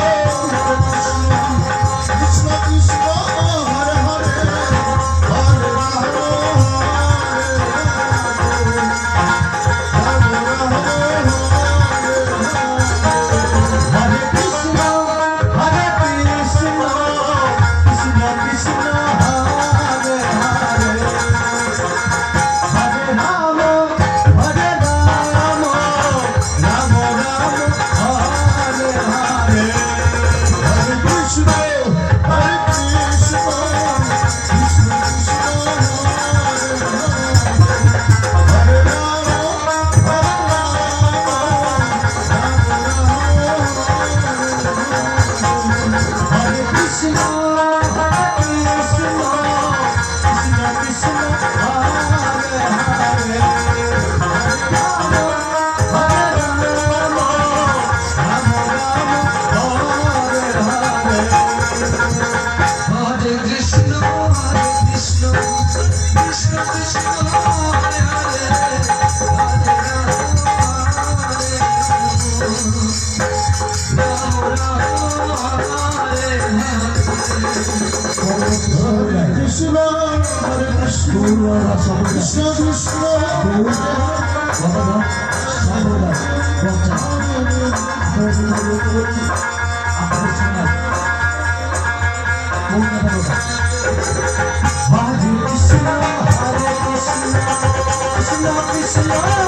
রে কৃষ্ণ বঞ্চা আপনাদের সময় পূর্ণতা হরে